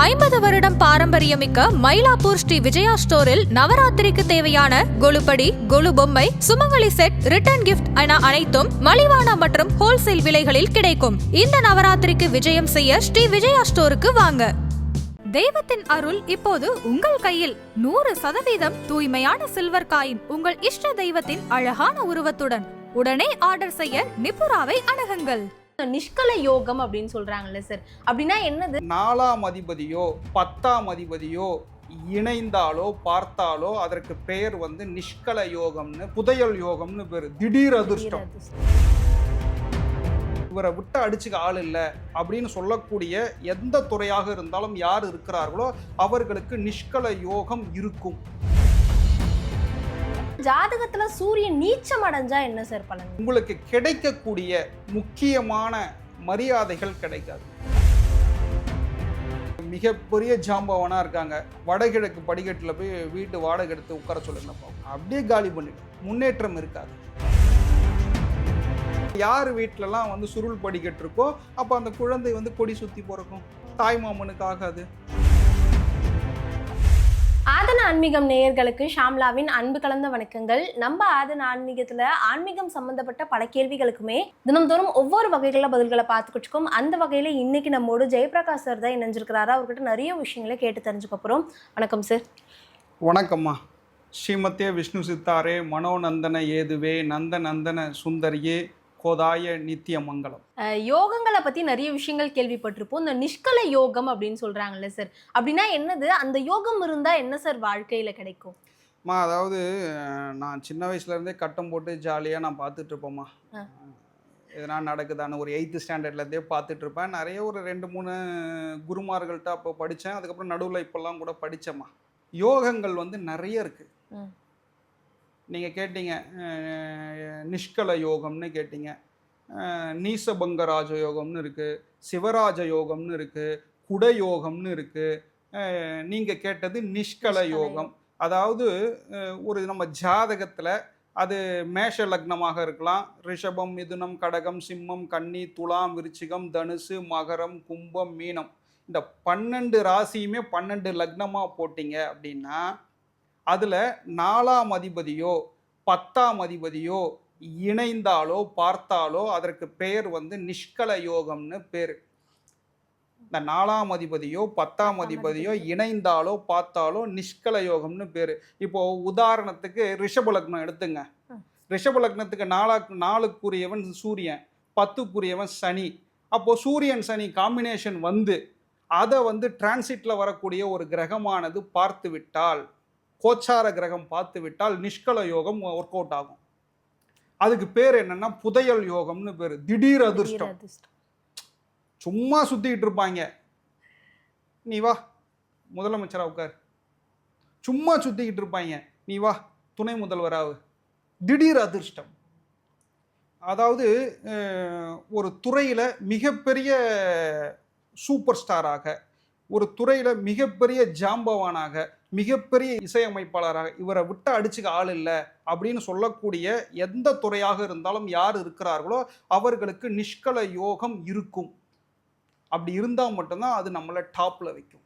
ஐம்பது வருடம் பாரம்பரியமிக்க மயிலாப்பூர் ஸ்ரீ விஜயா ஸ்டோரில் நவராத்திரிக்கு தேவையான கொலுப்படி கொலு பொம்மை சுமங்கலி செட் ரிட்டர்ன் கிஃப்ட் என அனைத்தும் மலிவான மற்றும் ஹோல்சேல் விலைகளில் கிடைக்கும். இந்த நவராத்திரிக்கு விஜயம் செய்ய ஸ்ரீ விஜயா ஸ்டோருக்கு வாங்க. தெய்வத்தின் அருள் இப்போது உங்கள் கையில். நூறு சதவீதம் தூய்மையான சில்வர் காயின் உங்கள் இஷ்ட தெய்வத்தின் அழகான உருவத்துடன். உடனே ஆர்டர் செய்ய நிபுராவை அணுகுங்கள். நிஷ்கல யோகம் அப்படின்னு சொல்றாங்கல்ல சார் அப்படின்னா என்னது? நாலாம் அதிபதியோ பத்தாம் அதிபதியோ இணைந்தாலோ பார்த்தாலோ அதற்கு பெயர் வந்து நிஷ்கல யோகம்னு புதையல் யோகம்னு பேர். திடீர் அதிர்ஷ்டம். இவரை விட்டு அடிச்சுக்க ஆள் இல்லை அப்படின்னு சொல்லக்கூடிய எந்த துறையாக இருந்தாலும் யார் இருக்கிறார்களோ அவர்களுக்கு நிஷ்கல யோகம் இருக்கும். ஜாதகத்துல சூரியன் நீச்சம் அடைஞ்சா என்ன சார் பலன்? உங்களுக்கு கிடைக்கக்கூடிய முக்கியமான மரியாதைகள் கிடைக்காது. மிகப்பெரிய ஜாம்பவனா இருக்காங்க. வடகிழக்கு படிக்கட்டில் போய் வீட்டு வாடகை எடுத்து உட்கார சொல்லுங்க அப்படியே காலி பண்ணிட்டு முன்னேற்றம் இருக்காது. யார் வீட்டிலலாம் வந்து சுருள் படிக்கட்டு இருக்கோ அப்போ அந்த குழந்தை வந்து கொடி சுற்றி பிறக்கும். தாய் மாமனுக்கு ஆகாது. ஆதன ஆன்மீகம் நேயர்களுக்கு ஷாம்லாவின் அன்பு கலந்த வணக்கங்கள். நம்ம ஆதன ஆன்மீகத்துல ஆன்மீகம் சம்பந்தப்பட்ட பல கேள்விகளுக்குமே தினம்தோறும் ஒவ்வொரு வகைகளில் பதில்களை பார்த்துக்கிட்டு அந்த வகையில இன்னைக்கு நம்மோடு ஜெயபிரகாஷ் சார் தான் இணைஞ்சிருக்கிறாரு. அவர்கிட்ட நிறைய விஷயங்களை கேட்டு தெரிஞ்சுக்க போறோம். வணக்கம் சார் வணக்கம்மா. ஸ்ரீமத்தே விஷ்ணு சித்தாரே மனோநந்தன ஏதுவே நந்த நந்தன சுந்தரியே கோதாய நித்திய மங்களம் யோகங்களை பத்தி நிறைய விஷயங்கள் கேள்விப்பட்டிருப்போம். இந்த நிஷ்கல யோகம் அப்படின்னு சொல்றாங்கல்ல சார் அப்படின்னா என்னது? அந்த யோகம் இருந்தா என்ன சார் வாழ்க்கையில கிடைக்கும்? அம்மா அதாவது நான் சின்ன வயசுலேருந்தே கட்டம் போட்டு ஜாலியாக நான் பார்த்துட்டு இருப்பேம்மா. எதனா நடக்குதான்னு ஒரு எயித்து ஸ்டாண்டர்ட்லேருந்தே பார்த்துட்டு இருப்பேன். நிறைய ஒரு ரெண்டு மூணு குருமார்கள்ட்ட அப்போ படித்தேன் அதுக்கப்புறம் நடுவில் இப்போல்லாம் கூட படித்தேம்மா யோகங்கள் வந்து நிறைய இருக்குது ம். நீங்கள் கேட்டீங்க நிஷ்கல யோகம்னு கேட்டீங்க. நீசபங்க ராஜ யோகம்னு இருக்குது சிவராஜ யோகம்னு இருக்குது குடயோகம்னு இருக்குது நீங்கள் கேட்டது நிஷ்கல யோகம். அதாவது ஒரு நம்ம ஜாதகத்தில் அது மேஷ லக்னமாக இருக்கலாம். ரிஷபம் மிதுனம் கடகம் சிம்மம் கன்னி துலாம் விருச்சிகம் தனுசு மகரம் கும்பம் மீனம். இந்த பன்னெண்டு ராசியுமே பன்னெண்டு லக்னமாக போட்டிங்க அப்படின்னா அதில் நாலாம் அதிபதியோ பத்தாம் அதிபதியோ இணைந்தாலோ பார்த்தாலோ அதற்கு பெயர் வந்து நிஷ்கல யோகம்னு பேர். இந்த நாலாம் அதிபதியோ பத்தாம் அதிபதியோ இணைந்தாலோ பார்த்தாலோ நிஷ்கல யோகம்னு பேர். இப்போ உதாரணத்துக்கு ரிஷப லக்னம் எடுத்துங்க. ம். ரிஷப லக்னத்துக்கு நாலா நாலுக்குரியவன் சூரியன் பத்துக்குரியவன் சனி. அப்போ சூரியன் சனி காம்பினேஷன் வந்து அதை வந்து டிரான்சிட்ல வரக்கூடிய ஒரு கிரகமானது பார்த்து விட்டால் கோச்சார கிரகம் பார்த்து விட்டால் நிஷ்கல யோகம் ஒர்க் அவுட் ஆகும். அதுக்கு பேர் என்னன்னா புதையல் யோகம்னு பேர். திடீர் அதிர்ஷ்டம். சும்மா சுத்திக்கிட்டு இருப்பாங்க. நீ வா முதலமைச்சரா உட்கார். சும்மா சுத்திக்கிட்டு இருப்பாங்க. நீ வா துணை முதல்வராவு திடீர் அதிர்ஷ்டம். அதாவது ஒரு துறையில் மிகப்பெரிய சூப்பர் ஸ்டாராக ஒரு துறையில் மிகப்பெரிய ஜாம்பவானாக மிகப்பெரிய இசையமைப்பாளராக இவரை விட்டு அடிச்சுக்க ஆள் இல்லை அப்படின்னு சொல்லக்கூடிய எந்த துறையாக இருந்தாலும் யார் இருக்கிறார்களோ அவர்களுக்கு நிஷ்கல யோகம் இருக்கும். அப்படி இருந்தால் மட்டும்தான் அது நம்மளை டாப்பில் வைக்கும்.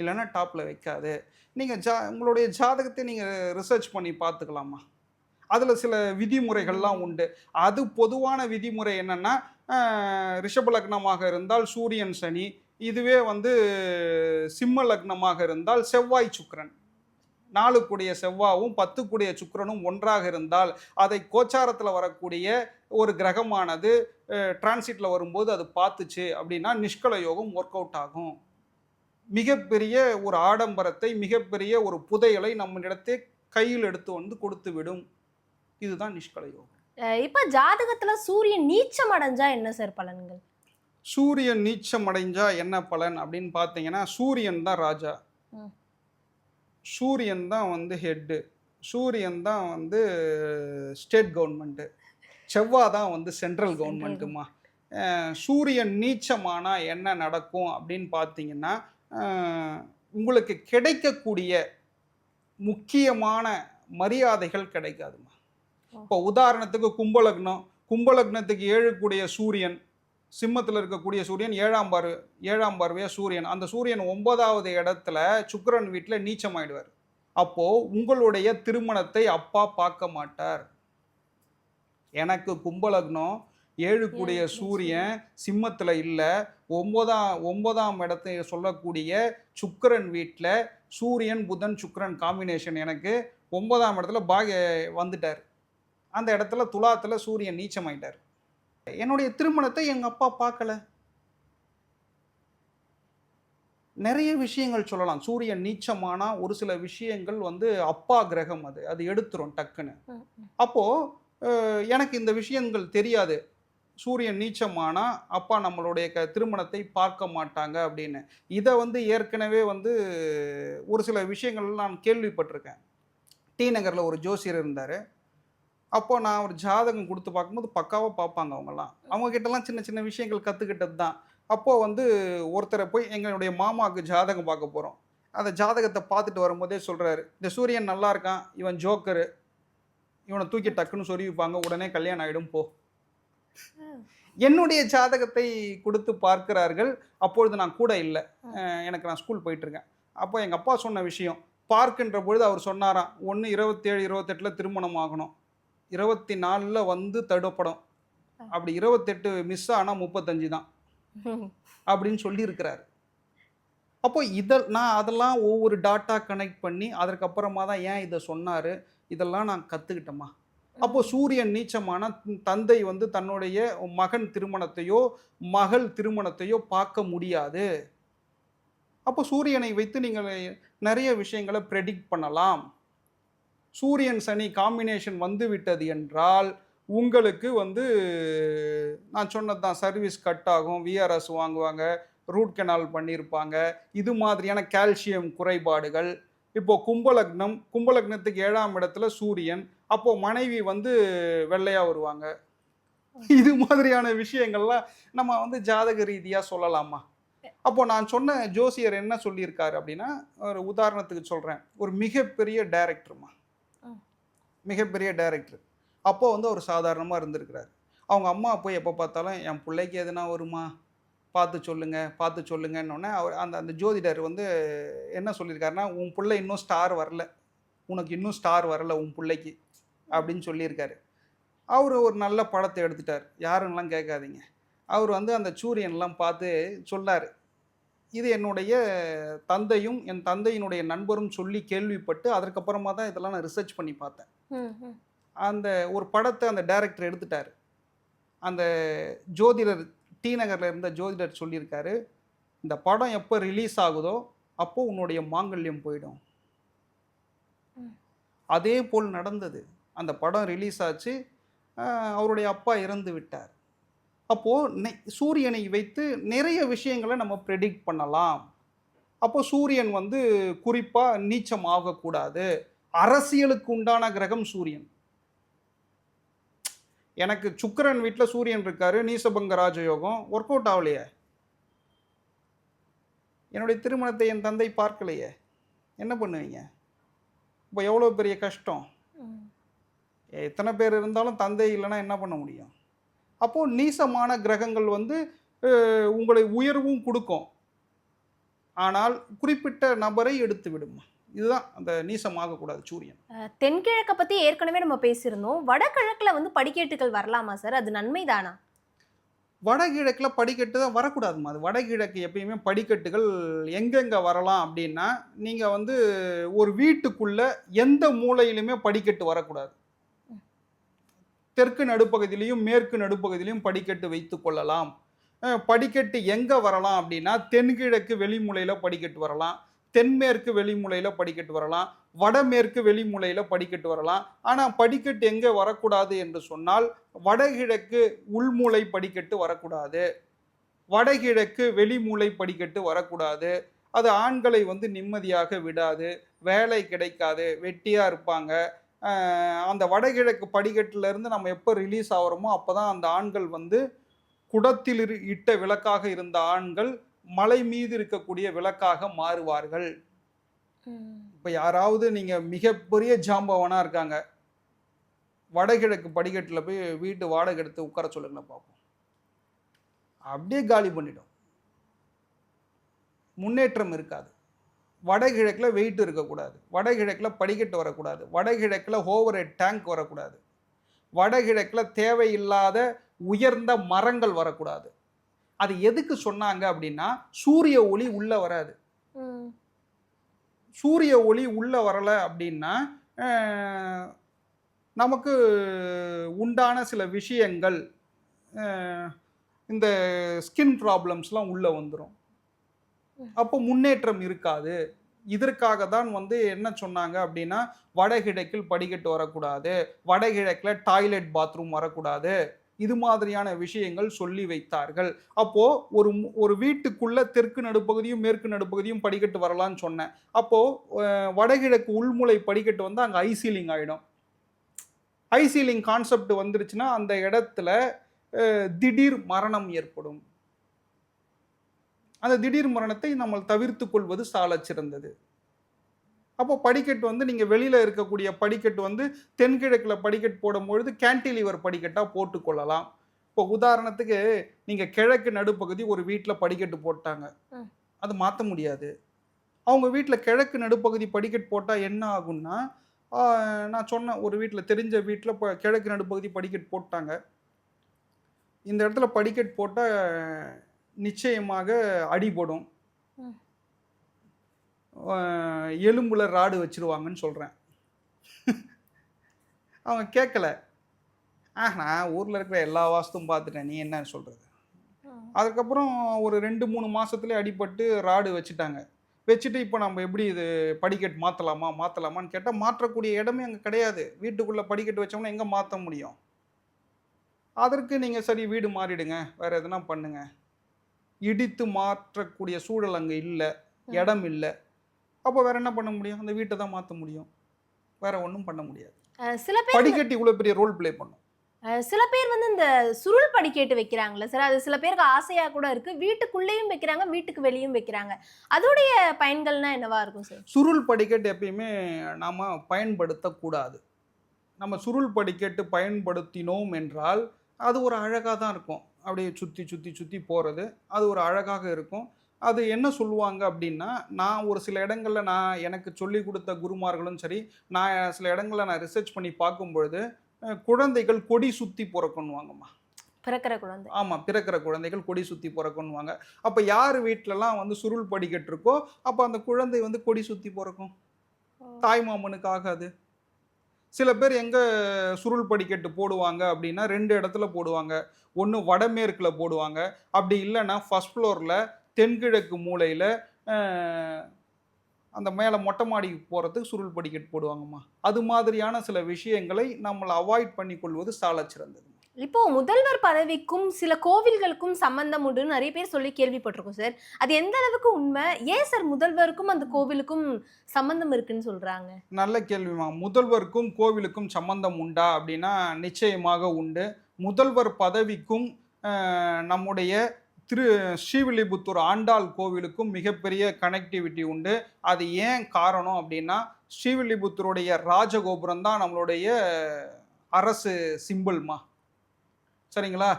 இல்லைன்னா டாப்பில் வைக்காது. நீங்கள் ஜா உங்களுடைய ஜாதகத்தை நீங்கள் ரிசர்ச் பண்ணி பார்த்துக்கலாமா? அதில் சில விதிமுறைகள்லாம் உண்டு. அது பொதுவான விதிமுறை என்னென்னா ரிஷப லக்னமாக இருந்தால் சூரியன் சனி இதுவே வந்து சிம்ம லக்னமாக இருந்தால் செவ்வாய் சுக்கரன். நாலு கூடிய செவ்வாவும் பத்து கூடிய சுக்கரனும் ஒன்றாக இருந்தால் அதை கோச்சாரத்தில் வரக்கூடிய ஒரு கிரகமானது டிரான்சிட்டில் வரும்போது அது பார்த்துச்சு அப்படின்னா நிஷ்கல யோகம் ஒர்க் அவுட் ஆகும். மிகப்பெரிய ஒரு ஆடம்பரத்தை மிகப்பெரிய ஒரு புதையலை நம்மளிடத்தே கையில் எடுத்து வந்து கொடுத்து விடும். இதுதான் நிஷ்கல யோகம். இப்போ ஜாதகத்தில் சூரியன் நீச்சம் அடைஞ்சா என்ன சார் பலன்கள்? சூரியன் நீச்சம் அடைஞ்சா என்ன பலன் அப்படின்னு பார்த்தீங்கன்னா சூரியன் தான் ராஜா. சூரியன் தான் வந்து ஹெட்டு சூரியன் தான் வந்து ஸ்டேட் கவர்மெண்ட்டு செவ்வாய் தான் வந்து சென்ட்ரல் கவர்மெண்ட்டுமா சூரியன் நீச்சமானா என்ன நடக்கும் அப்படின்னு பார்த்தீங்கன்னா உங்களுக்கு கிடைக்கக்கூடிய முக்கியமான மரியாதைகள் கிடைக்காதுமா. இப்போ உதாரணத்துக்கு கும்பலக்னம். கும்பலக்னத்துக்கு ஏழு கூடிய சூரியன். சிம்மத்தில் இருக்கக்கூடிய சூரியன் ஏழாம் பார்வை ஏழாம் பார்வையா சூரியன். அந்த சூரியன் ஒன்பதாவது இடத்துல சுக்கிரன் வீட்டில் நீச்சமாயிடுவார். அப்போ உங்களுடைய திருமணத்தை அப்பா பார்க்க மாட்டார். எனக்கு கும்பலக்னம் ஏழு கூடிய சூரியன் சிம்மத்தில் இல்லை. ஒன்பதாம் ஒன்பதாம் இடத்தை சொல்லக்கூடிய சுக்கிரன் வீட்டில் சூரியன் புதன் சுக்கிரன் காம்பினேஷன் எனக்கு ஒன்பதாம் இடத்துல பாக வந்துட்டார். அந்த இடத்துல துலாத்துல சூரியன் நீச்சமாயிட்டார். என்னுடைய திருமணத்தை எங்க அப்பா பார்க்கல. நிறைய விஷயங்கள் சொல்லலாம். சூரியன் நீச்சமானா ஒரு சில விஷயங்கள் வந்து அப்பா கிரகம் அது. அது எடுத்துரும் டக்குன்னு. அப்போ எனக்கு இந்த விஷயங்கள் தெரியாது. சூரியன் நீச்சமானா அப்பா நம்மளுடைய க திருமணத்தை பார்க்க மாட்டாங்க அப்படின்னு. இதை வந்து ஏற்கனவே வந்து ஒரு சில விஷயங்கள் நான் கேள்விப்பட்டிருக்கேன். டி நகரில் ஒரு ஜோசியர் இருந்தார். அப்போ நான் ஒரு ஜாதகம் கொடுத்து பார்க்கும்போது பக்காவாக பார்ப்பாங்க அவங்கெல்லாம். அவங்கக்கிட்டலாம் சின்ன சின்ன விஷயங்கள் கற்றுக்கிட்டது தான் அப்போது வந்து ஒருத்தரை போய் எங்களுடைய மாமாவுக்கு ஜாதகம் பார்க்க போகிறோம் அந்த ஜாதகத்தை பார்த்துட்டு வரும்போதே சொல்கிறாரு இந்த சூரியன் நல்லா இருக்கான் இவன் ஜோக்கரு. இவனை தூக்கி டக்குன்னு சொருவிப்பாங்க உடனே கல்யாணம் ஆகிடும் போ. என்னுடைய ஜாதகத்தை கொடுத்து பார்க்கிறார்கள். அப்பொழுது நான் கூட இல்லை. எனக்கு நான் ஸ்கூல் போயிட்டுருக்கேன். அப்போ எங்கள் அப்பா சொன்ன விஷயம் பார்க்கின்ற பொழுது அவர் சொன்னாராம் ஒன்று இருபத்தேழு இருபத்தெட்டில் திருமணம் ஆகணும். இருபத்தி நாலில் வந்து தடுப்படும் அப்படி இருபத்தெட்டு மிஸ் ஆனால் முப்பத்தஞ்சு தான். அப்படின்னு சொல்லியிருக்கிறாரு. அப்போ இதை நான் அதெல்லாம் ஒவ்வொரு டாட்டா கனெக்ட் பண்ணி அதற்கப்புறமா தான் ஏன் இதை சொன்னார்? இதெல்லாம் நான் கற்றுக்கிட்டேம்மா அப்போ சூரியன் நீச்சமான தந்தை வந்து தன்னுடைய மகன் திருமணத்தையோ மகள் திருமணத்தையோ பார்க்க முடியாது. அப்போ சூரியனை வைத்து நீங்கள் நிறைய விஷயங்களை ப்ரெடிக்ட் பண்ணலாம். சூரியன் சனி காம்பினேஷன் வந்து விட்டது என்றால் உங்களுக்கு வந்து நான் சொன்னது தான் சர்வீஸ் கட் ஆகும் விஆர்எஸ் வாங்குவாங்க ரூட் கெனால் பண்ணியிருப்பாங்க. இது மாதிரியான கால்சியம் குறைபாடுகள். இப்போது கும்பலக்னம் கும்பலக்னத்துக்கு ஏழாம் இடத்துல சூரியன் அப்போது மனைவி வந்து வெள்ளையாக வருவாங்க. இது மாதிரியான விஷயங்கள்லாம் நம்ம வந்து ஜாதக ரீதியாக சொல்லலாமா? அப்போ நான் சொன்ன ஜோசியர் என்ன சொல்லியிருக்காரு அப்படின்னா ஒரு உதாரணத்துக்கு சொல்கிறேன் ஒரு மிகப்பெரிய டைரக்டர்மா மிகப்பெரிய டைரக்டர் அப்போ வந்து அவர் சாதாரணமாக இருந்திருக்கிறார். அவங்க அம்மா போய் எப்போ பார்த்தாலும் என் பிள்ளைக்கு எதுனா வருமா? பார்த்து சொல்லுங்கள் பார்த்து சொல்லுங்கன்னொடனே அவர் அந்த அந்த ஜோதிடர் வந்து என்ன சொல்லியிருக்காருன்னா உன் பிள்ளை இன்னும் ஸ்டார் வரல. உனக்கு இன்னும் ஸ்டார் வரல உன் பிள்ளைக்கு. அப்படின்னு சொல்லியிருக்காரு. அவர் ஒரு நல்ல படத்தை எடுத்துட்டார். யாருன்னெலாம் கேட்காதீங்க. அவர் வந்து அந்த சூரியன்லாம் பார்த்து சொன்னார் இது என்னுடைய தந்தையும் என் தந்தையினுடைய நண்பரும் சொல்லி கேள்விப்பட்டு அதற்கப்புறமா தான் இதெல்லாம் நான் ரிசர்ச் பண்ணி பார்த்தேன். அந்த ஒரு படத்தை அந்த டைரக்டர் எடுத்துட்டார். அந்த ஜோதிடர் டி நகரில் இருந்த ஜோதிடர் சொல்லியிருக்காரு இந்த படம் எப்போ ரிலீஸ் ஆகுதோ அப்போ உன்னுடைய மாங்கல்யம் போயிடும். அதே போல் நடந்தது. அந்த படம் ரிலீஸ் ஆச்சு. அவருடைய அப்பா இறந்து விட்டார். அப்போது சூரியனை வைத்து நிறைய விஷயங்களை நம்ம ப்ரெடிக்ட் பண்ணலாம். அப்போ சூரியன் வந்து குறிப்பாக நீச்சம் ஆகக்கூடாது. அரசியலுக்கு உண்டான கிரகம் சூரியன். எனக்கு சுக்கிரன் வீட்டில் சூரியன் இருக்காரு நீசபங்க ராஜயோகம் ஒர்க் அவுட் ஆகலையே. என்னுடைய திருமணத்தை என் தந்தை பார்க்கலையே. என்ன பண்ணுவீங்க? இப்போ எவ்வளோ பெரிய கஷ்டம். எத்தனை பேர் இருந்தாலும் தந்தை இல்லைன்னா என்ன பண்ண முடியும்? அப்போது நீசமான கிரகங்கள் வந்து உங்களை உயர்வும் கொடுக்கும். ஆனால் குறிப்பிட்ட நபரை எடுத்து விடும். இதுதான் அந்த நீசமாகக்கூடாது சூரியன். தென்கிழக்க பத்தி ஏற்கனவே நம்ம பேசியிருந்தோம். வடகிழக்குல வந்து படிக்கட்டுகள் வரலாமா சார்? அது நன்மைதானா? வடகிழக்கில் படிக்கட்டு தான் வரக்கூடாதுமா அது வடகிழக்கு எப்பயுமே படிக்கட்டுகள் எங்கெங்கே வரலாம் அப்படின்னா நீங்கள் வந்து ஒரு வீட்டுக்குள்ள எந்த மூலையிலுமே படிக்கட்டு வரக்கூடாது. தெற்கு நடுப்பகுதியிலையும் மேற்கு நடுப்பகுதியிலையும் படிக்கட்டு வைத்து கொள்ளலாம். படிக்கட்டு எங்கே வரலாம் அப்படின்னா தென்கிழக்கு வெளிமுலையில் படிக்கட்டு வரலாம். தென்மேற்கு வெளிமுலையில் படிக்கட்டு வரலாம். வடமேற்கு வெளிமுலையில் படிக்கட்டு வரலாம். ஆனால் படிக்கட்டு எங்கே வரக்கூடாது என்று சொன்னால் வடகிழக்கு உள்மூலை படிக்கட்டு வரக்கூடாது. வடகிழக்கு வெளிமூலை படிக்கட்டு வரக்கூடாது. அது ஆண்களை வந்து நிம்மதியாக விடாது. வேலை கிடைக்காது. வெட்டியாக இருப்பாங்க. அந்த வடகிழக்கு படிக்கட்டுல இருந்து நம்ம எப்போ ரிலீஸ் ஆகிறோமோ அப்போ தான் அந்த ஆண்கள் வந்து குடத்தில் இட்ட விளக்காக இருந்த ஆண்கள் மலை மீது இருக்கக்கூடிய விளக்காக மாறுவார்கள். இப்போ யாராவது நீங்கள் மிகப்பெரிய ஜாம்பவனாக இருக்காங்க வடகிழக்கு படிக்கட்டில் போய் வீட்டு வாடகை எடுத்து உட்கார சொல்லுங்களேன் பார்ப்போம். அப்படியே காலி பண்ணிடும் முன்னேற்றம் இருக்காது. வடகிழக்கில் வெயிட் இருக்கக்கூடாது. வடகிழக்கில் படிக்கட்டு வரக்கூடாது. வடகிழக்கில் ஓவர் ஹெட் டேங்க் வரக்கூடாது. வடகிழக்கில் தேவையில்லாத உயர்ந்த மரங்கள் வரக்கூடாது. அது எதுக்கு சொன்னாங்க அப்படின்னா சூரிய ஒளி உள்ள வராது. சூரிய ஒளி உள்ள வரல அப்படின்னா நமக்கு உண்டான சில விஷயங்கள் இந்த ஸ்கின் ப்ராப்ளம்ஸ்லாம் உள்ள வந்துடும் அப்போ முன்னேற்றம் இருக்காது. இதற்காக தான் வந்து என்ன சொன்னாங்க அப்படின்னா வடகிழக்கில் படிக்கட்டு வரக்கூடாது. வடகிழக்கில் டாய்லெட் பாத்ரூம் வரக்கூடாது. இது மாதிரியான விஷயங்கள் சொல்லி வைத்தார்கள். அப்போ ஒரு ஒரு வீட்டுக்குள்ள தெற்கு நடுப்பகுதியும் மேற்கு நடுப்பகுதியும் படிக்கட்டு வரலாம்னு சொன்னேன். அப்போ வடகிழக்கு உள்முலை படிக்கட்டு வந்து அங்கே ஐசீலிங் ஆகிடும் ஐசீலிங் கான்செப்ட் வந்துருச்சுன்னா அந்த இடத்துல திடீர் மரணம் ஏற்படும். அந்த திடீர் மரணத்தை நம்ம தவிர்த்து கொள்வது சாலச் சிறந்தது. அப்போ படிக்கட்டு வந்து நீங்கள் வெளியில் இருக்கக்கூடிய படிக்கட்டு வந்து தென்கிழக்கில் படிக்கட்டு போடும்பொழுது கேன்டிலிவர் படிக்கட்டாக போட்டுக்கொள்ளலாம் இப்போ உதாரணத்துக்கு நீங்கள் கிழக்கு நடுப்பகுதி ஒரு வீட்டில் படிக்கட்டு போட்டாங்க. அது மாற்ற முடியாது. அவங்க வீட்டில் கிழக்கு நடுப்பகுதி படிக்கட்டு போட்டால் என்ன ஆகும்னா நான் சொன்னேன் ஒரு வீட்டில் தெரிஞ்ச வீட்டில் இப்போ கிழக்கு நடுப்பகுதி படிக்கட்டு போட்டாங்க. இந்த இடத்துல படிக்கட்டு போட்டால் நிச்சயமாக அடிபடும். எலும்புல ராடு வச்சிருவாங்கன்னு சொல்கிறேன் அவங்க கேட்கல ஆ நான் ஊரில் இருக்கிற எல்லா வாஸ்தும் பார்த்துட்டேன். நீ என்ன சொல்கிறது. அதுக்கப்புறம் ஒரு ரெண்டு மூணு மாசத்துலயே அடிபட்டு ராடு வச்சுட்டாங்க. வச்சுட்டு இப்போ நம்ம எப்படி இது படிக்கட்டு மாற்றலாமா மாற்றலாமான்னு கேட்டால் மாற்றக்கூடிய இடமே அங்கே கிடையாது. வீட்டுக்குள்ளே படிக்கட்டு வச்சோம்னா எங்கே மாற்ற முடியும்? அதற்கு நீங்கள் சரி வீடு மாறிடுங்க. வேற எதுனா பண்ணுங்க. இடித்து மாற்றக்கூடிய சூழல் அங்கே இல்லை இடம் இல்லை. அப்போ வேற என்ன பண்ண முடியும்? அந்த வீட்டை தான் மாற்ற முடியும். வேற ஒன்றும் பண்ண முடியாது. சில பேர் படிக்கட்டு இவ்வளோ பெரிய ரோல் ப்ளே பண்ணும். சில பேர் வந்து இந்த சுருள் படிக்கட்டு வைக்கிறாங்கல்ல சார் அது சில பேருக்கு ஆசையா கூட இருக்கு. வீட்டுக்குள்ளேயும் வைக்கிறாங்க வீட்டுக்கு வெளியும் வைக்கிறாங்க. அதோடைய பயன்கள்னா என்னவா இருக்கும் சார் சுருள் படிக்கட்டு எப்பயுமே நாம் பயன்படுத்தக்கூடாது நம்ம சுருள் படிக்கட்டு பயன்படுத்தினோம் என்றால் அது ஒரு அழகாக தான் இருக்கும். அப்படியே சுற்றி சுற்றி சுற்றி போகிறது அது ஒரு அழகாக இருக்கும். அது என்ன சொல்லுவாங்க அப்படின்னா நான் ஒரு சில இடங்களில் நான் எனக்கு சொல்லி கொடுத்த குருமார்களும் சரி நான் சில இடங்களில் நான் ரிசர்ச் பண்ணி பார்க்கும் பொழுது குழந்தைகள் கொடி சுற்றி பிறக்கணுவாங்கம்மா பிறக்கிற குழந்தை. ஆமாம் பிறக்கிற குழந்தைகள் கொடி சுற்றி பிறக்கணுவாங்க அப்போ யார் வீட்டிலலாம் வந்து சுருள் படிக்கட்டு இருக்கோ அப்போ அந்த குழந்தை வந்து கொடி சுற்றி பிறக்கும். தாய் மாமனுக்கு ஆகாது சில பேர் எங்கே சுருள் படிக்கட்டு போடுவாங்க அப்படின்னா ரெண்டு இடத்துல போடுவாங்க. ஒன்று வடமேற்கில் போடுவாங்க. அப்படி இல்லைன்னா ஃபர்ஸ்ட் ஃப்ளோரில் தென்கிழக்கு மூலையில் அந்த மேலே மொட்டை மாடிக்கு போகிறதுக்கு சுருள் படிக்கட்டு போடுவாங்கம்மா. அது மாதிரியான சில விஷயங்களை நம்மளை அவாய்ட் பண்ணி கொள்வது சாலச் சிறந்தது இப்போ முதல்வர் பதவிக்கும் சில கோவில்களுக்கும் சம்பந்தம் உண்டுன்னு நிறைய பேர் சொல்லி கேள்விப்பட்டிருக்கோம் சார் அது எந்த அளவுக்கு உண்மை? ஏன் சார் முதல்வருக்கும் அந்த கோவிலுக்கும் சம்பந்தம் இருக்குன்னு சொல்றாங்க? நல்ல கேள்விமா முதல்வருக்கும் கோவிலுக்கும் சம்பந்தம் உண்டா அப்படின்னா நிச்சயமாக உண்டு. முதல்வர் பதவிக்கும் நம்முடைய திரு ஸ்ரீவில்லிபுத்தூர் ஆண்டாள் கோவிலுக்கும் மிகப்பெரிய கனெக்டிவிட்டி உண்டு. அது ஏன் காரணம் அப்படின்னா ஸ்ரீவில்லிபுத்தூருடைய ராஜகோபுரம் தான் நம்மளுடைய அரசு சிம்பிள்மா சரிங்களா?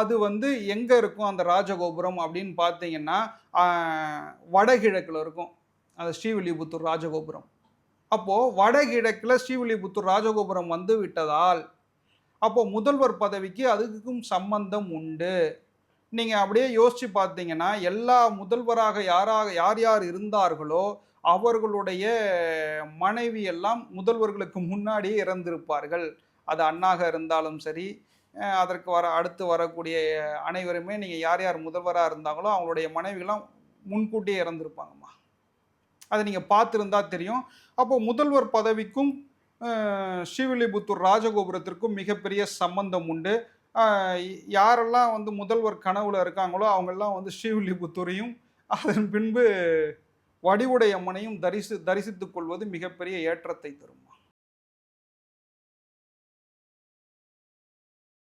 அது வந்து எங்கே இருக்கும் அந்த ராஜகோபுரம் அப்படின்னு பார்த்தீங்கன்னா வடகிழக்குல இருக்கும். அது ஸ்ரீவில்லிபுத்தூர் ராஜகோபுரம். அப்போது வடகிழக்கில் ஸ்ரீவில்லிபுத்தூர் ராஜகோபுரம் வந்து விட்டதால் அப்போ முதல்வர் பதவிக்கு அதுக்கும் சம்பந்தம் உண்டு. நீங்கள் அப்படியே யோசிச்சு பார்த்தீங்கன்னா எல்லா முதல்வராக யாராக யார் யார் இருந்தார்களோ அவர்களுடைய மனைவி எல்லாம் முதல்வர்களுக்கு முன்னாடியே இறந்திருப்பார்கள். அது அண்ணாக இருந்தாலும் சரி அதற்கு வர அடுத்து வரக்கூடிய அனைவருமே நீங்கள் யார் யார் முதல்வராக இருந்தாங்களோ அவங்களுடைய மனைவிகளாம் முன்கூட்டியே இறந்துருப்பாங்கம்மா. அதை நீங்கள் பார்த்துருந்தா தெரியும். அப்போ முதல்வர் பதவிக்கும் ஸ்ரீவில்லிபுத்தூர் ராஜகோபுரத்திற்கும் மிகப்பெரிய சம்பந்தம் உண்டு. யாரெல்லாம் வந்து முதல்வர் கனவுல இருக்காங்களோ அவங்கெல்லாம் வந்து ஸ்ரீவில்லிபுத்தூரையும் அதன் பின்பு வடிவுடைய அம்மனையும் தரிசி தரிசித்துக் கொள்வது மிகப்பெரிய ஏற்றத்தை தருமா